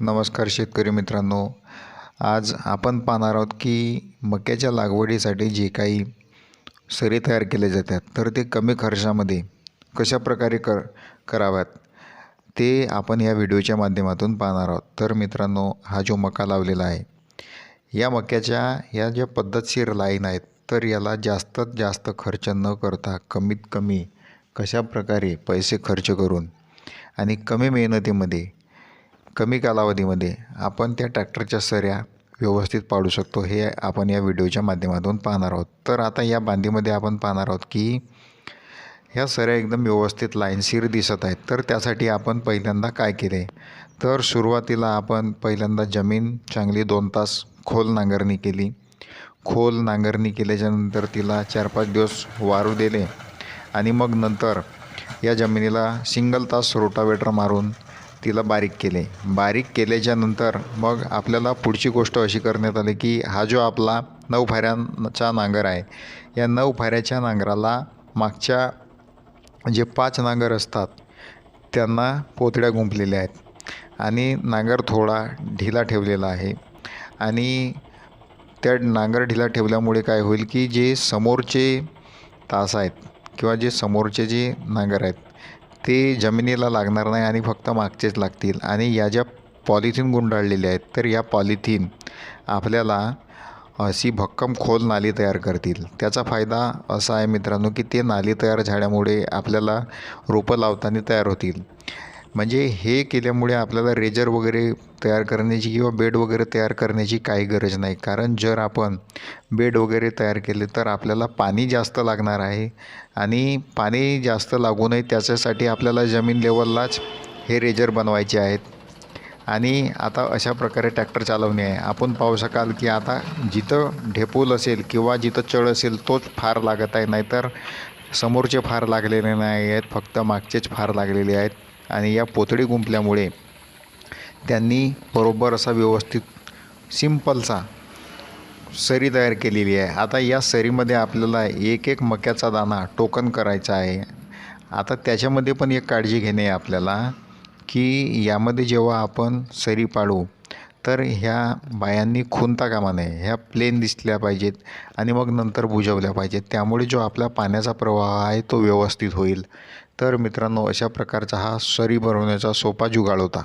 नमस्कार शेतकरी मित्रांनो. आज आपण पाहणार आहोत की मक्याच्या लागवडीसाठी जे काही सरी तयार केले जातात तर ते कमी खर्चामध्ये कशा प्रकारे कर कराव्यात ते आपण या व्हिडिओच्या माध्यमातून पाहणार आहोत. तर मित्रांनो हा जो मका लावलेला आहे या मक्याच्या या ज्या पद्धतशीर लाईन आहेत तर याला जास्तीत जास्त खर्च न करता कमीत कमी कशा प्रकारे पैसे खर्च करून आणि कमी मेहनतीमध्ये कमी कालावधीमध्ये आपण त्या ट्रॅक्टरच्या सऱ्या व्यवस्थित पाडू शकतो हे आपण या व्हिडिओच्या माध्यमातून पाहणार आहोत. तर आता या बांधीमध्ये आपण पाहणार आहोत की ह्या सऱ्या एकदम व्यवस्थित लाईनशीर दिसत आहेत. तर त्यासाठी आपण पहिल्यांदा काय केले? तर सुरुवातीला आपण पहिल्यांदा जमीन चांगली दोन तास खोल नांगरणी केली. खोल नांगरणी केल्याच्यानंतर तिला चार पाच दिवस वारू दिले आणि मग नंतर या जमिनीला सिंगल तास रोटावेटर मारून तिला बारीक केले. बारीक केल्याच्यानंतर मग आपल्याला पुढची गोष्ट अशी करण्यात आली की हा जो आपला नऊ फाऱ्यांचा नांगर आहे या नऊ फाऱ्याच्या नांगराला मागच्या जे पाच नांगर असतात त्यांना पोतड्या गुंफलेल्या आहेत आणि नांगर थोडा ढिला ठेवलेला आहे आणि त्या नांगर ढिला ठेवल्यामुळे काय होईल की जे समोरचे तास आहेत किंवा जे समोरचे जे नांगर आहेत ते जमिनीला लागणार नाही आणि फक्त मागचेच लागतील. आणि या ज्या पॉलिथिन गुंडाळलेल्या आहेत तर या पॉलिथिन आपल्याला अशी भक्कम खोल नाली तयार करतील. त्याचा फायदा असा आहे मित्रांनो की ते नाली तयार झाल्यामुळे आपल्याला रोपं लावताना तयार होतील. म्हणजे हे केल्यामुळे आपल्याला रेजर वगैरे तयार करण्याची किंवा बेड वगैरे तयार करण्याची काही गरज नाही. कारण जर आपण बेड वगैरे तयार केले तर आपल्याला पाणी जास्त लागणार आहे आणि पाणी जास्त लागू नये त्याच्यासाठी आपल्याला जमीन लेवललाच हे रेजर बनवायचे आहेत. आणि आता अशा प्रकारे ट्रॅक्टर चालवणे आहे. आपण पाहू शकाल की आता जिथं ढेपूल असेल किंवा जिथं चढ असेल तोच फार लागत आहे. नाहीतर समोरचे फार लागलेले नाही आहेत. फक्त मागचेच फार लागलेले आहेत. आणि या पोतडी गुंपल्यामुळे त्यांनी बरोबर असा व्यवस्थित सिंपलचा सरी तयार केलेली आहे. आता या सरीमध्ये आपल्याला एक एक मक्याचा दाणा टोकन करायचा आहे. आता त्याच्यामध्ये पण एक काळजी घेणे आहे आपल्याला की यामध्ये जेव्हा आपण सरी पाडू तर ह्या बायांनी खुंता कामा नये ह्या प्लेन दिसल्या पाहिजेत आणि मग नंतर बुजवल्या पाहिजेत. त्यामुळे जो आपला पाण्याचा प्रवाह आहे तो व्यवस्थित होईल. तर मित्रांनो अशा प्रकारचा हा सरी बनवण्याचा सोपा जुगाड होता.